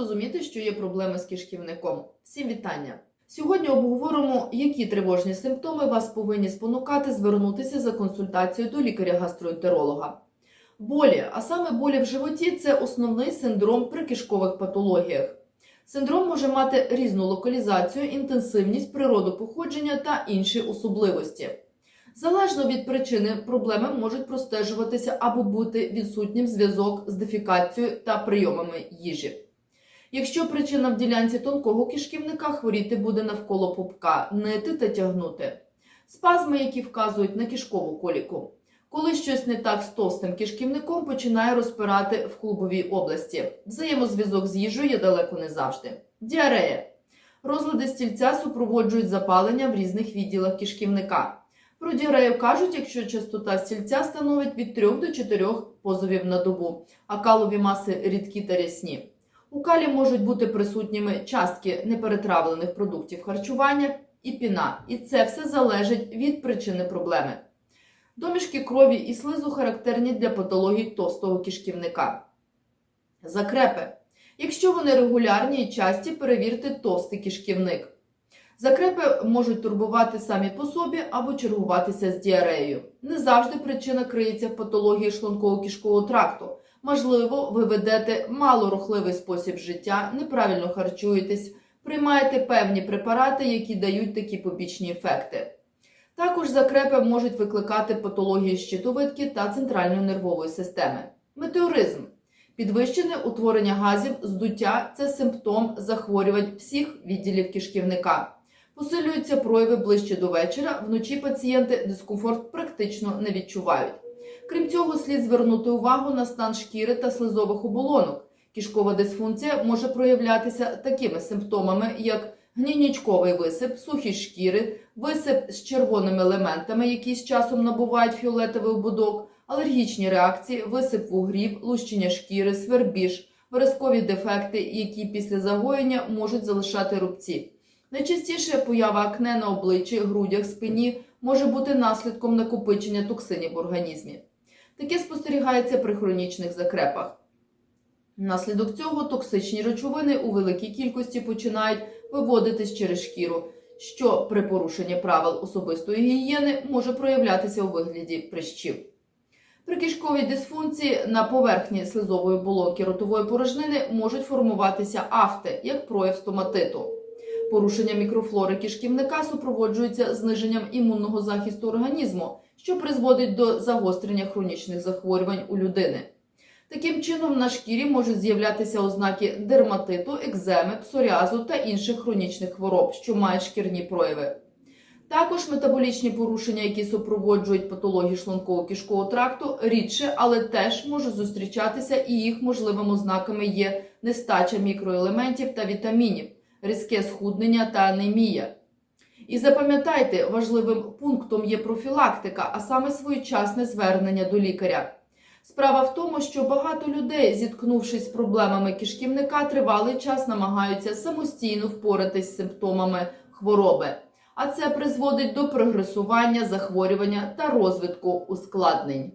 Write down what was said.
зрозуміти, що є проблеми з кишківником. Всім вітання! Сьогодні обговоримо, які тривожні симптоми вас повинні спонукати звернутися за консультацією до лікаря-гастроентеролога. Болі, а саме болі в животі це основний синдром при кишкових патологіях. Синдром може мати різну локалізацію, інтенсивність, природу походження та інші особливості. Залежно від причини, проблеми можуть простежуватися або бути відсутнім зв'язок з дефікацією та прийомами їжі. Якщо причина в ділянці тонкого кишківника, хворіти буде навколо пупка, нити та тягнути. Спазми, які вказують на кишкову коліку. Коли щось не так з товстим кишківником, починає розпирати в клубовій області. Взаємозв'язок з їжею є далеко не завжди. Діарея. Розлади стільця супроводжують запалення в різних відділах кишківника. Про діарею кажуть, якщо частота стільця становить від 3 до 4 позовів на добу, а калові маси рідкі та рясні. У калі можуть бути присутніми частки неперетравлених продуктів харчування і піна, і це все залежить від причини проблеми. Домішки крові і слизу характерні для патологій товстого кишківника. Закрепи. Якщо вони регулярні і часті, перевірте товстий кишківник. Закрепи можуть турбувати самі по собі або чергуватися з діареєю. Не завжди причина криється в патології шлунково-кишкового тракту. Можливо, ви ведете малорухливий спосіб життя, неправильно харчуєтесь, приймаєте певні препарати, які дають такі побічні ефекти. Також закрепи можуть викликати патології щитовидки та центральної нервової системи. Метеоризм. Підвищене утворення газів, здуття це симптом захворювань всіх відділів кишківника. Посилюються прояви ближче до вечора. Вночі пацієнти дискомфорт практично не відчувають. Крім цього, слід звернути увагу на стан шкіри та слизових оболонок. Кишкова дисфункція може проявлятися такими симптомами, як гнійничковий висип, сухі шкіри, висип з червоними елементами, які з часом набувають фіолетовий ободок, алергічні реакції, висип вугрів, лущення шкіри, свербіж, виразкові дефекти, які після загоєння можуть залишати рубці. Найчастіше поява акне на обличчі, грудях, спині може бути наслідком накопичення токсинів в організмі. Таке спостерігається при хронічних закрепах. Внаслідок цього токсичні речовини у великій кількості починають виводитись через шкіру, що при порушенні правил особистої гігієни може проявлятися у вигляді прищів. При кишковій дисфункції на поверхні слизової оболонки ротової порожнини можуть формуватися афти, як прояв стоматиту. Порушення мікрофлори кишківника супроводжується зниженням імунного захисту організму, що призводить до загострення хронічних захворювань у людини. Таким чином, на шкірі можуть з'являтися ознаки дерматиту, екземи, псоріазу та інших хронічних хвороб, що мають шкірні прояви. Також метаболічні порушення, які супроводжують патології шлунково-кишкового тракту, рідше, але теж можуть зустрічатися, і їх можливими ознаками є нестача мікроелементів та вітамінів, різке схуднення та анемія. І запам'ятайте, важливим пунктом є профілактика, а саме своєчасне звернення до лікаря. Справа в тому, що багато людей, зіткнувшись з проблемами кишківника, тривалий час намагаються самостійно впоратись з симптомами хвороби, а це призводить до прогресування захворювання та розвитку ускладнень.